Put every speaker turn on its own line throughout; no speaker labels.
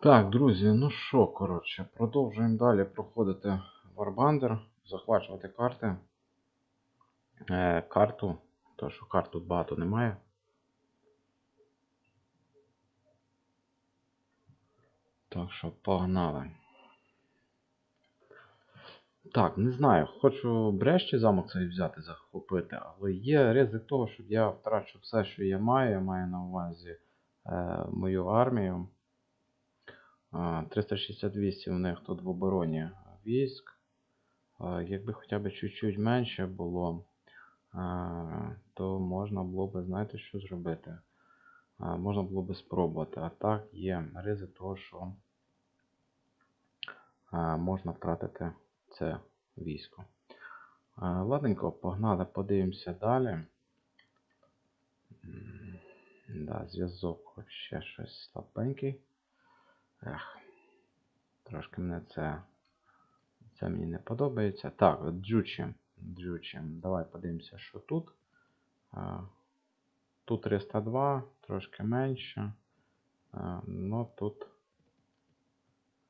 Так, друзі, ну що, коротше, продовжуємо далі проходити Warbandер, захвачувати карти. Е, карту, то що карт багато немає. Так що погнали. Так, не знаю, хочу Брешті замок цей взяти, захопити, але є ризик того, що я втрачу все, що я маю. Я маю на увазі е, мою армію. А, 368 у них тут в обороні військ. Якби хоча б чуть-чуть менше було, то можна було б, знаєте, що зробити? Можна було б спробувати. А так є ризик того, що можна втратити це військо. А, Ладненько, погнали, подивимося далі. Да, зв'язок ще щось слабенький. Ех, трошки мене це, це мені не подобається. Так, джучі. джучі. Давай подивимося, що тут. А, Тут 302, трошки менше. А, Ну тут,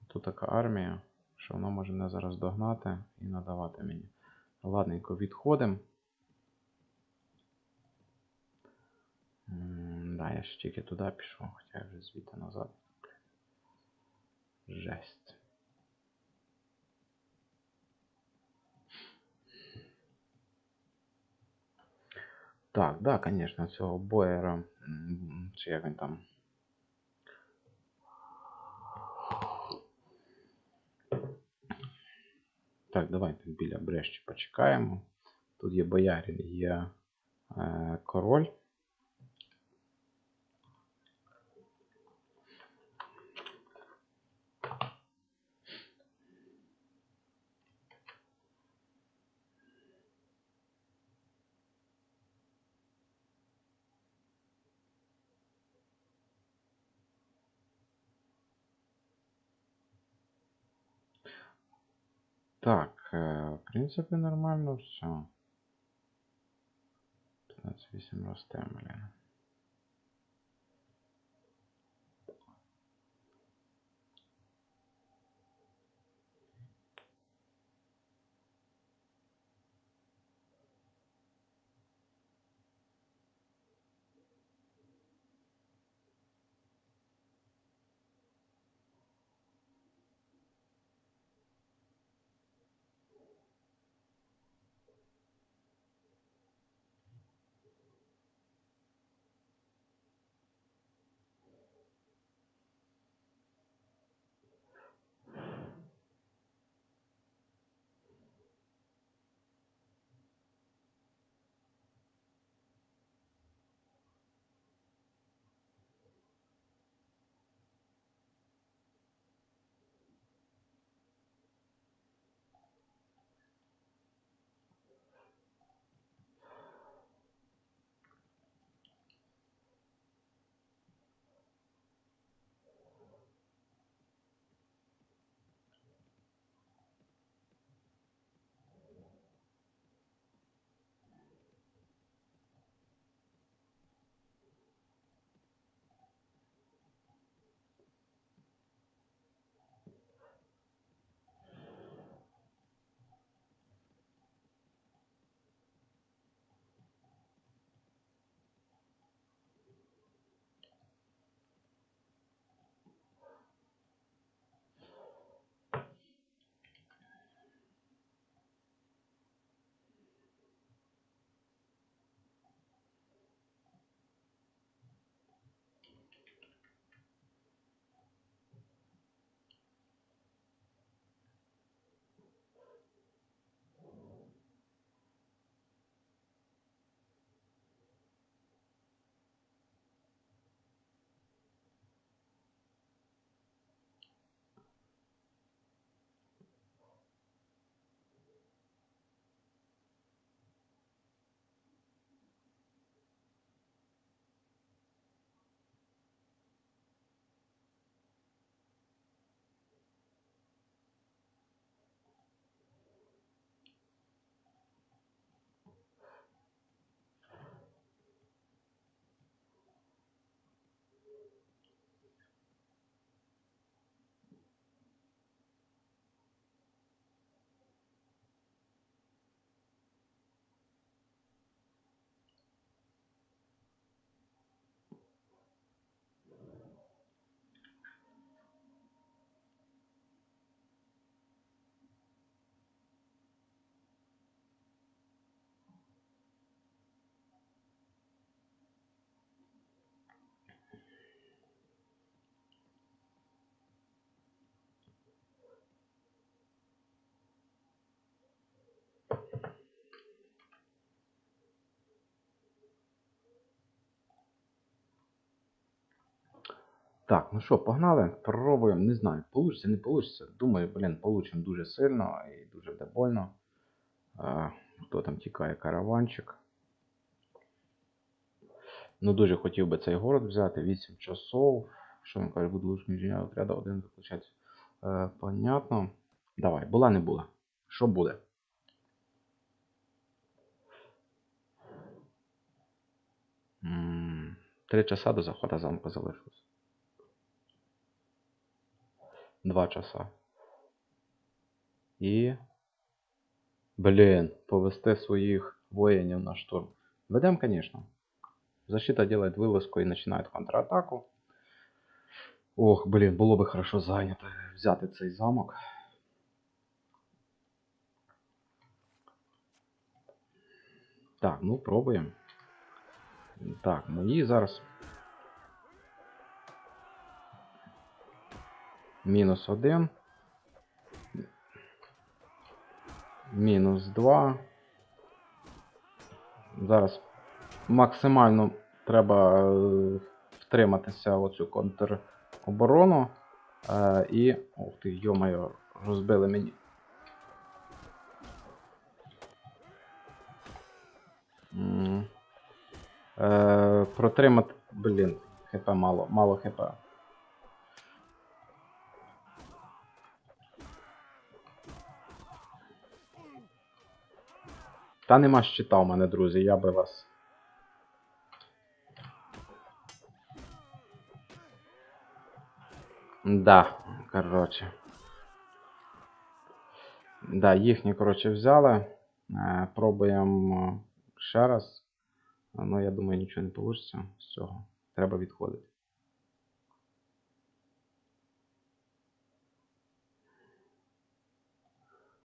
тут така армія, що вона може мене зараз догнати і надавати мені. Ладненько, відходимо. Да, я ж тільки туди пішов, хоча я вже звідти назад. Жесть. Так, да, конечно, цього боєра. м, Чи як він там. Так, давайте біля Брешті почекаємо. Тут є боярин, є е, король. Так, е, в принципі, нормально все. 15-8 росте, блін. Так, ну що, погнали, пробуємо. Не знаю, получиться, не получиться. Думаю, блін, получимо дуже сильно і дуже буде. А, хто там тікає караванчик? Ну, дуже хотів би цей город взяти. 8 часов. Що він каже, буду лише інженер отряду один виключати. Е, понятно. Давай, була не була. Що буде? Три часа до заходу замку залишилось. Два часа. І. Блін, повести своїх воїнів на штурм. Ведем, конечно. Защита делает вылазку и начинает контратаку. Ох, блін, було би хорошо зайняти, взяти цей замок. Так, ну пробуємо. Так, мої зараз. Мінус один. Мінус два. Зараз максимально треба е, втриматися оцю контроборону. Е, і. Ух ти, йо-моє, розбили мені. Е, протримати. Блін, хп мало, мало хп. Та нема щита у мене, друзі, я би вас. Да, коротше. Да, їхні, коротше, взяли. Е, пробуємо ще раз. Ну, я думаю, нічого не вийде з цього. Треба відходити.